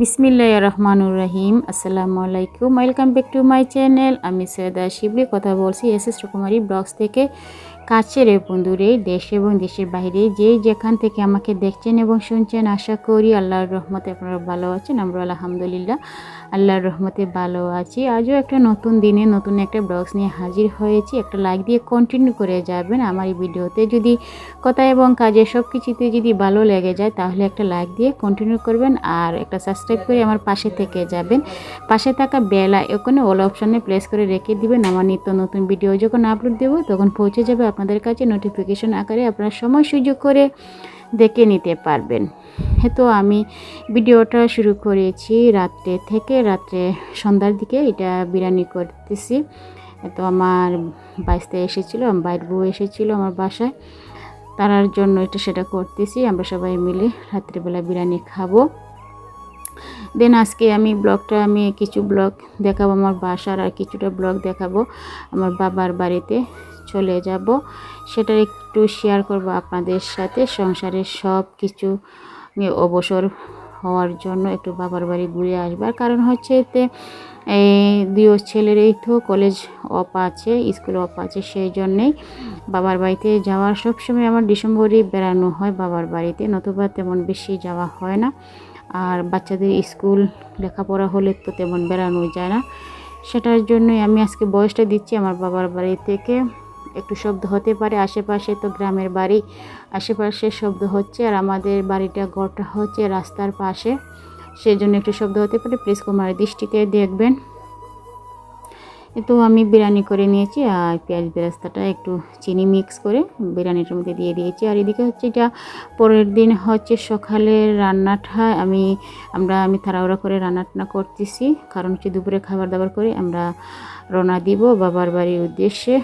বিসমিল্লাহ রহমানুর রহিম। আসসালামু আলাইকুম। Welcome back to my channel আমি সৈয়দা শিবলি। কথা বলছি এস এস রকুমারি ব্লগস থেকে। কাছের এ বন্ধুরে দেশ এবং দেশের বাইরে যে যেখান থেকে আমাকে দেখছেন এবং শুনছেন, আশা করি আল্লাহর রহমতে আপনারা ভালো আছেন। আমরা আলহামদুলিল্লাহ আল্লাহর রহমতে ভালো আছি। আজও একটা নতুন দিনে নতুন একটা ব্লগস নিয়ে হাজির হয়েছি। একটা লাইক দিয়ে কন্টিনিউ করে যাবেন আমার এই ভিডিওতে। যদি কথা এবং কাজে সব কিছুতে যদি ভালো লেগে যায়, তাহলে একটা লাইক দিয়ে কন্টিনিউ করবেন আর একটা সাবস্ক্রাইব করে আমার পাশে থেকে যাবেন। পাশে থাকা বেলা ওখানে অল অপশানে প্লেস করে রেখে দিবেন। আমার নিত্য নতুন ভিডিও যখন আপলোড দেবো, তখন পৌঁছে যাবে আপনাদের কাছে নোটিফিকেশন আকারে আপনারা সময় সুযোগ করে দেখে নিতে পারবেন। তো আমি ভিডিওটা শুরু করেছি রাত্রে থেকে, রাত্রে সন্ধ্যার দিকে এটা বিরিয়ানি করতেছি। তো আমার বাইসতে এসেছিল, আমার বাইর বউ এসেছিল আমার বাসায়। তার জন্য এটা সেটা করতেছি, আমরা সবাই মিলে রাত্রিবেলা বিরিয়ানি খাব। দেন আজকে আমি ব্লগটা, আমি কিছু ব্লগ দেখাবো আমার বাসার আর কিছুটা ব্লগ দেখাবো আমার বাবার বাড়িতে। চলে যাব। সেটা একটু শেয়ার করব আপনাদের সাথে। সংসারের সব কিছু অবসর হওয়ার জন্য একটু বাবার বাড়ি ঘুরে আসবার কারণ হচ্ছে এতে দুই এই তো কলেজ অফ আছে স্কুল অফ আছে, সেই জন্যেই বাবার বাড়িতে যাওয়ার সবসময় আমার ডিসেম্বরে বেড়ানো হয় বাবার বাড়িতে, নতুবা তেমন বেশি যাওয়া হয় না। আর বাচ্চাদের স্কুল লেখাপড়া হলে তো তেমন বেড়ানো যায় না। সেটার জন্যই আমি আজকে বয়সটা দিচ্ছি আমার বাবার বাড়ি থেকে। একটু শব্দ হতে পারে, আশেপাশে তো গ্রামের বাড়ি, আশেপাশে শব্দ হচ্ছে আর আমাদের বাড়িটা ঘরটা হচ্ছে রাস্তার পাশে সেই জন্য একটু শব্দ হতে পারে, প্লিজ কুমার দৃষ্টিতে দেখবেন। তো আমি বিরিয়ানি করে নিয়েছি আর পেঁয়াজ বেরাস্তাটা একটু চিনি মিক্স করে বিরিয়ানিটার মধ্যে দিয়ে দিয়েছি। আর এদিকে হচ্ছে এটা পরের দিন হচ্ছে সকালের রান্নাটা আমি, আমরা, আমি তাড়াহুড়া করে রান্নাটা করতেছি, কারণ হচ্ছে দুপুরে খাবার দাবার করে আমরা রওনা দিব বাবার বাড়ির উদ্দেশ্যে।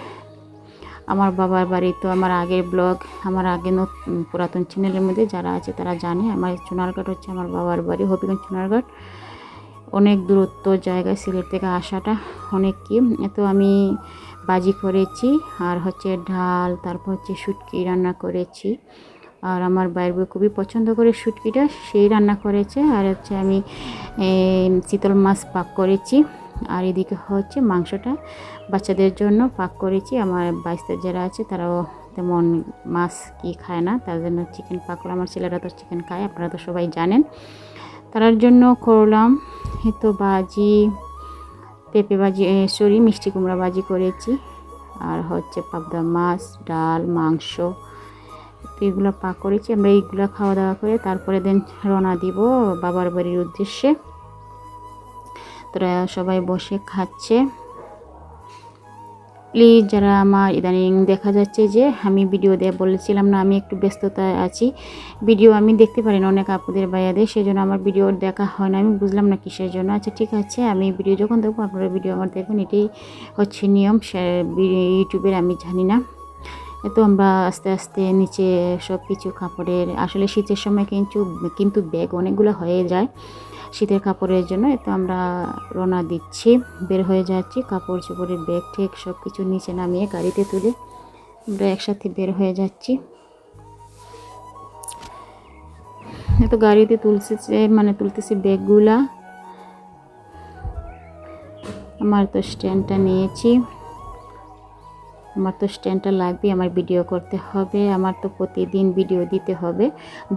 আমার বাবার বাড়ি তো আমার আগের ব্লগ, আমার আগে পুরাতন চ্যানেলের মধ্যে যারা আছে তারা জানে, আমার চুনারঘাট হচ্ছে আমার বাবার বাড়ি, হবিগঞ্জ চুনারঘাট। অনেক দূরত্ব জায়গায় সিলেট থেকে আসাটা অনেক কি তো আমি বাজি করেছি, আর হচ্ছে ডাল, তারপর হচ্ছে শুটকি রান্না করেছি। আর আমার বাইর বই খুবই পছন্দ করে শুটকিটা, সেই রান্না করেছে। আর হচ্ছে আমি শীতল মাছ পাক করেছি। আর এদিকে হচ্ছে মাংসটা বাচ্চাদের জন্য পাক করেছি। আমার বাইশটা যারা আছে তারাও তেমন মাছ কি খায় না, তার জন্য চিকেন পাক করে। আমার ছেলেরা তো চিকেন খায়, আপনারা তো সবাই জানেন। তার জন্য করলাম তো বাজি পেঁপে বাজি সরি, মিষ্টি কুমড়া বাজি করেছি। আর হচ্ছে পাবদা মাছ, ডাল, মাংস তো এগুলো পাক করেছি। আমরা এইগুলো খাওয়া দাওয়া করে তারপরে দেন রওনা দিব বাবার বাড়ির উদ্দেশ্যে। তোরা সবাই বসে খাচ্ছে। প্লিজ যারা আমার ইদানিং দেখা যাচ্ছে যে আমি ভিডিও দেয় বলেছিলাম না, আমি একটু ব্যস্ততায় আছি। ভিডিও আমি দেখতে পারি না অনেক আপুদের বাইয়াদের সেই জন্য আমার ভিডিও দেখা হয় না। আমি বুঝলাম না কিসের জন্য। আচ্ছা ঠিক আছে, আমি ভিডিও যখন দেখব, আপনারা ভিডিও আমার দেখবেন। এটাই হচ্ছে নিয়ম ইউটিউবের আমি জানি না। তো আমরা আস্তে আস্তে নিচে সব কিছু কাপড়ের, আসলে শীতের সময় কিন্তু কিন্তু ব্যাগ অনেকগুলো হয়ে যায়। শীতের কাপড়ের জন্য, এতো আমরা রওনা দিচ্ছি। বের হয়ে যাচ্ছি, কাপড় চোপড়ের ব্যাগ ঠেক সব কিছু নিচে নামিয়ে গাড়িতে তুলে আমরা একসাথে বের হয়ে যাচ্ছি। তো গাড়িতে তুলছে মানে তুলতেছি ব্যাগগুলা। আমার তো স্ট্যান্ডটা নিয়েছি। আমার তো স্ট্যান্ডটা লাগবে আমার ভিডিও করতে হবে, আমার তো প্রতিদিন ভিডিও দিতে হবে।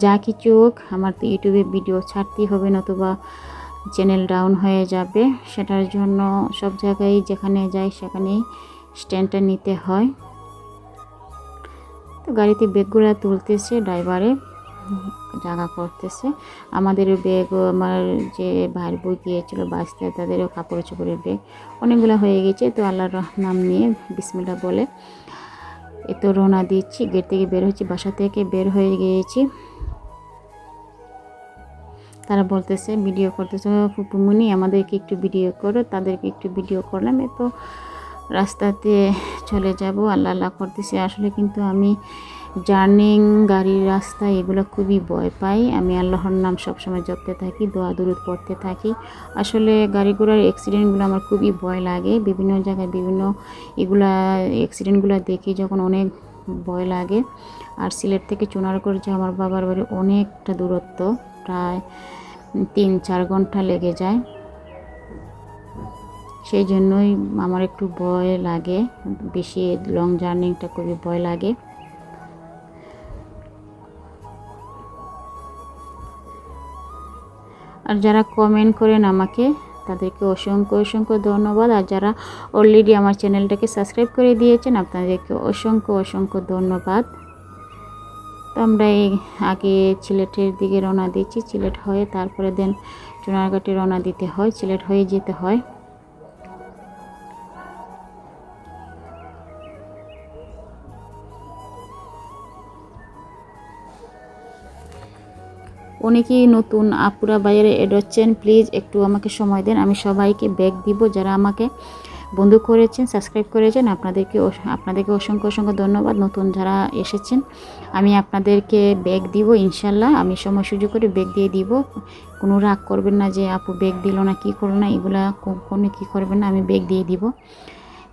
যা কিছু হোক, আমার তো ইউটিউবে ভিডিও ছাড়তেই হবে, নতুবা চ্যানেল ডাউন হয়ে যাবে। সেটার জন্য সব জায়গায় যেখানে যাই সেখানেই স্ট্যান্ডটা নিতে হয়। তো গাড়িতে বেগগুলা তুলতেছে ড্রাইভারে জায়গা করতেছে। আমাদের ব্যাগ আমার যে ভাইয়ের বই গিয়েছিল বাঁচতে, তাদেরও কাপড় চোপড়ের ব্যাগ অনেকগুলো হয়ে গেছে। তো আল্লাহর নাম নিয়ে বিসমিল্লা বলে এ তো রওনা দিচ্ছি। গেট থেকে বের হচ্ছি, বাসা থেকে বের হয়ে গিয়েছি। তারা বলতেছে, ভিডিও করতেছে ফুপুমুনি, আমাদেরকে একটু ভিডিও করো, তাদেরকে একটু ভিডিও করলাম। এ তো রাস্তাতে চলে যাব, আল্লাহ আল্লাহ করতেছে। আসলে কিন্তু আমি জার্নিং, গাড়ির রাস্তা, এগুলো খুবই ভয় পাই। আমি আল্লাহর নাম সবসময় জপতে থাকি, দোয়া দূরত পড়তে থাকি। আসলে গাড়ি ঘোড়ার অ্যাক্সিডেন্টগুলো আমার খুবই ভয় লাগে। বিভিন্ন জায়গায় বিভিন্ন এগুলা অ্যাক্সিডেন্টগুলো দেখি যখন অনেক ভয় লাগে। আর সিলেট থেকে চুনারগড় যে আমার বাবার বাড়ি অনেকটা দূরত্ব, প্রায় তিন, চার ঘণ্টা লেগে যায়। সেই জন্যই আমার একটু ভয় লাগে, বেশি লং জার্নিংটা খুবই ভয় লাগে। আর যারা কমেন্ট করেন আমাকে, তাদেরকে অসংখ্য অসংখ্য ধন্যবাদ। আর যারা অলরেডি আমার চ্যানেলটাকে সাবস্ক্রাইব করে দিয়েছেন, আপনাদেরকে অসংখ্য অসংখ্য ধন্যবাদ। তো আমরা এই আগে চিলেটের দিকে রওনা দিচ্ছি। চিলেট হয়ে তারপরে দেন চুনারঘাটে রওনা দিতে হয়। চিলেট হয়ে যেতে হয়। অনেকেই নতুন আপুরা বাইরে এড হচ্ছেন প্লিজ একটু আমাকে সময় দেন, আমি সবাইকে ব্যাগ দিব। যারা আমাকে বন্ধু করেছেন, সাবস্ক্রাইব করেছেন, আপনাদেরকে আপনাদেরকে অসংখ্য অসংখ্য ধন্যবাদ। নতুন যারা এসেছেন, আমি আপনাদেরকে ব্যাগ দিব, ইনশাল্লাহ। আমি সময় সুযোগ করে ব্যাগ দিয়ে দিব। কোনো রাগ করবেন না যে, আপু, ব্যাগ দিল না, কি করল না? এগুলা কোনো কী করবেন না, আমি ব্যাগ দিয়ে দিব।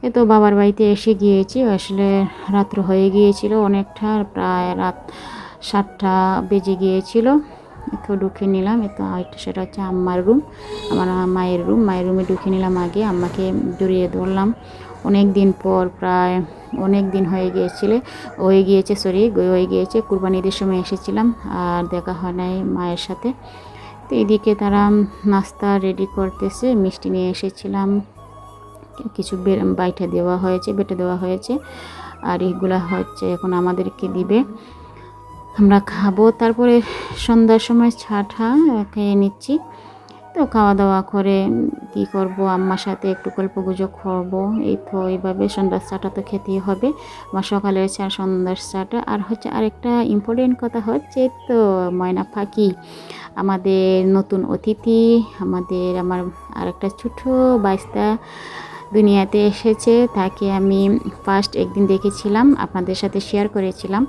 এ তো বাবার বাড়িতে এসে গিয়েছি। আসলে রাত্র হয়ে গিয়েছিল অনেকটা, প্রায় রাত সাতটা বেজে গিয়েছিল। তো ঢুকে নিলাম। আরেকটা সেটা হচ্ছে আম্মার রুম আমার মায়ের রুম মায়ের রুমে ঢুকে নিলাম আগে। আম্মাকে জড়িয়ে ধরলাম। অনেক দিন পর প্রায় অনেক দিন হয়ে গিয়েছিলে, হয়ে গিয়েছে সরি হয়ে গিয়েছে। কুরবানি ঈদের সময় এসেছিলাম আর দেখা হয় নাই মায়ের সাথে। তো এদিকে তারা নাস্তা রেডি করতেছে, মিষ্টি নিয়ে এসেছিলাম। কিছু বাইটে দেওয়া হয়েছে, বেটে দেওয়া হয়েছে। আর এইগুলা হচ্ছে এখন আমাদেরকে দিবে। আমরা খাব। তারপরে সন্ধ্যার সময় ছাঠা খেয়ে নিচ্ছি। তো খাওয়া দাওয়া করে কি করব? আম্মার সাথে একটু গল্প গুজব করব। এই তো এইভাবে সন্ধ্যার চাটা তো খেতেই হবে। আমার সকালের চা সন্ধ্যার চাটা আর হচ্ছে আরেকটা ইম্পর্টেন্ট কথা হচ্ছে তো, ময়না ফাঁকি আমাদের নতুন অতিথি, আমাদের আমার আরেকটা ছোটো বাইস্তা দুনিয়াতে এসেছে। তাকে আমি ফার্স্ট একদিন দেখেছিলাম, আপনাদের সাথে শেয়ার করেছিলাম।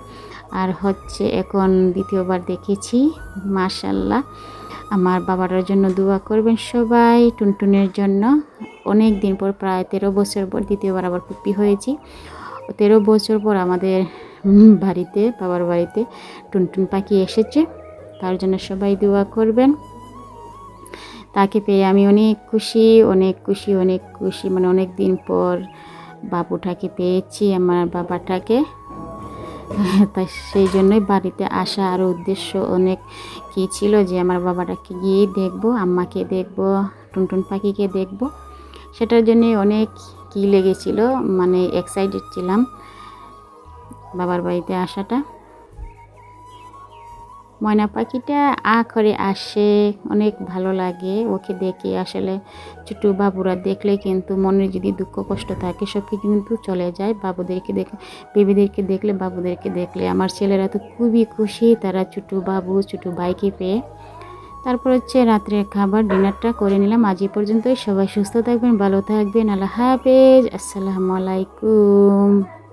হচ্ছে এখন দ্বিতীয়বার দেখেছি মাশাল্লাহ আমার বাবার জন্য দোয়া করবেন সবাই, টুনটুনের জন্য। অনেক দিন পর, প্রায় তেরো বছর পর দ্বিতীয়বার আবার পুপি হয়েছি। তেরো বছর পর আমাদের বাড়িতে, বাবার বাড়িতে টুনটুন পাখি এসেছে। তার জন্য সবাই দোয়া করবেন। তাকে পেয়ে আমি অনেক খুশি অনেক খুশি অনেক খুশি। মানে অনেক দিন পর বাবুটাকে পেয়েছি, আমার বাবাটাকে। তাই সেই জন্যই বাড়িতে আসা আর উদ্দেশ্য অনেক কি ছিল যে আমার বাবাটাকে গিয়েই দেখব, আম্মাকে দেখব, টুনটুন পাখিকে দেখব। সেটার জন্যে অনেক কী লেগেছিল মানে এক্সাইটেড ছিলাম বাবার বাড়িতে আসাটা। ময়না পাখিটা আ করে আসে, অনেক ভালো লাগে ওকে দেখে। আসলে ছোটো বাবুরা দেখলে কিন্তু মনে যদি দুঃখ, কষ্ট থাকে সব কিছু কিন্তু চলে যায়। বাবুদেরকে দেখে, বেবিদেরকে দেখলে, বাবুদেরকে দেখলে। আমার ছেলেরা তো খুবই খুশি, তারা ছোটো বাবু ছোটো ভাইকে পেয়ে। তারপর হচ্ছে রাত্রের খাবার, ডিনারটা করে নিলাম। আজ পর্যন্তই। সবাই সুস্থ থাকবেন, ভালো থাকবেন। আল্লাহ হাফেজ। আসসালামু আলাইকুম।